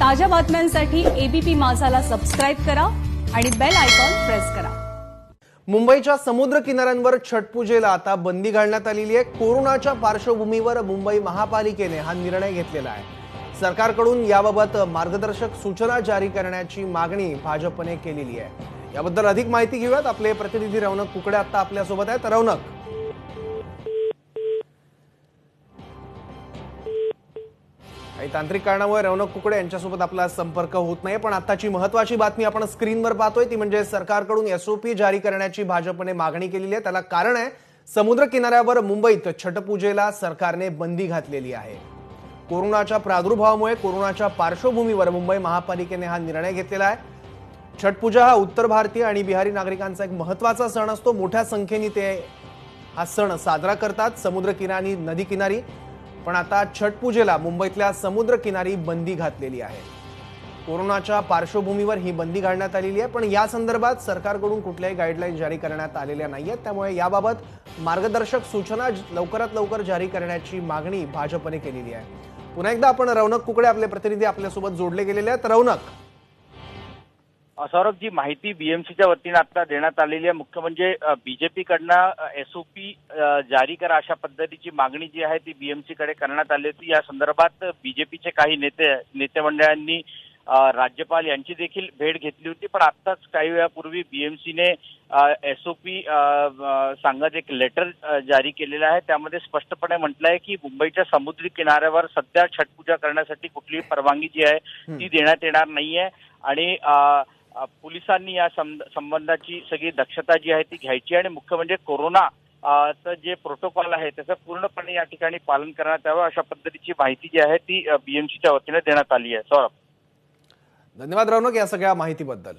ताज्या बातम्यांसाठी ABP माझाला subscribe करा आणि बेल आयकॉन प्रेस करा. मुंबईच्या समुद्र किनाऱ्यांवर छटपूजेला आता बंदी घालण्यात आलेली आहे. कोरोनाच्या पार्श्वभूमीवर मुंबई महापालिकेने हा निर्णय घेतलेला आहे. सरकारकडून याबाबत मार्गदर्शक सूचना जारी करण्याची मागणी भाजपने केलेली आहे. याबद्दल अधिक माहिती घेऊयात. आपले प्रतिनिधी रौनक कुकडे आता आपल्यासोबत आहेत. रौनक आणि तांत्रिक कारणामुळे रौनक कुकडे यांच्यासोबत आपला संपर्क होत नाही. पण आताची महत्वाची बातमी आपण स्क्रीनवर पाहतोय. ती म्हणजे सरकारकडून एसओपी जारी करण्याची भाजपने मागणी केलेली आहे. त्याला कारण आहे समुद्र किनाऱ्यावर मुंबईत छटपूजेला सरकारने बंदी घातलेली आहे. कोरोनाच्या प्रादुर्भावामुळे कोरोनाच्या पार्श्वभूमीवर मुंबई महापालिकेने हा निर्णय घेतलेला आहे. छटपूजा हा उत्तर भारतीय आणि बिहारी नागरिकांचा एक महत्त्वाचा सण असतो. मोठ्या संख्येने ते हा सण साजरा करतात. समुद्र किनारी नदी किनारी. पण आता छटपूजेला मुंबईतल्या समुद्र किनारी बंदी घातलेली आहे. कोरोनाच्या पार्श्वभूमीवर ही बंदी घालण्यात आलेली आहे पण या संदर्भात सरकारकडून कुठल्याही गाईडलाईन जारी करण्यात आलेल्या नाहीयेत. त्यामुळे याबाबत मार्गदर्शक सूचना लवकरात लवकर जारी करण्याची मागणी भाजपने केलेली आहे. पुन्हा एकदा आपण रौनक कुकडे आपले प्रतिनिधी आपल्यासोबत जोडले गेलेले आहेत. रौनक सौरभ जी माहिती बीएमसीच्या वतीने आता देण्यात आलेली आहे. मुख्य म्हणजे बीजेपी कडनं एसओपी जारी करा अशा पद्धतीची मागणी जी आहे ती बीएमसी कडे करण्यात आली होती. या संदर्भात बीजेपीचे काही नेते नेते मंडळांनी राज्यपाल यांची देखील भेट घेतली होती. पण आत्ताच काही वेळापूर्वी बीएमसीने एसओपी सांगत एक लेटर जारी केलेलं आहे. त्यामध्ये स्पष्टपणे म्हटलं आहे की मुंबईच्या समुद्री किनाऱ्यावर सध्या छटपूजा करण्यासाठी कुठलीही परवानगी जी आहे ती देण्यात येणार नाहीये. आणि पोलिसांनी या संबंधाची सगळी दक्षता जी आहे ती घ्यायची आणि मुख्य म्हणजे कोरोना जे प्रोटोकॉल आहे त्याचं पूर्णपणे या ठिकाणी पालन करण्यात यावं अशा पद्धतीची माहिती जी आहे ती बीएमसीच्या वतीने देण्यात आली आहे. सौरभ. धन्यवाद रौनक या सगळ्या माहितीबद्दल.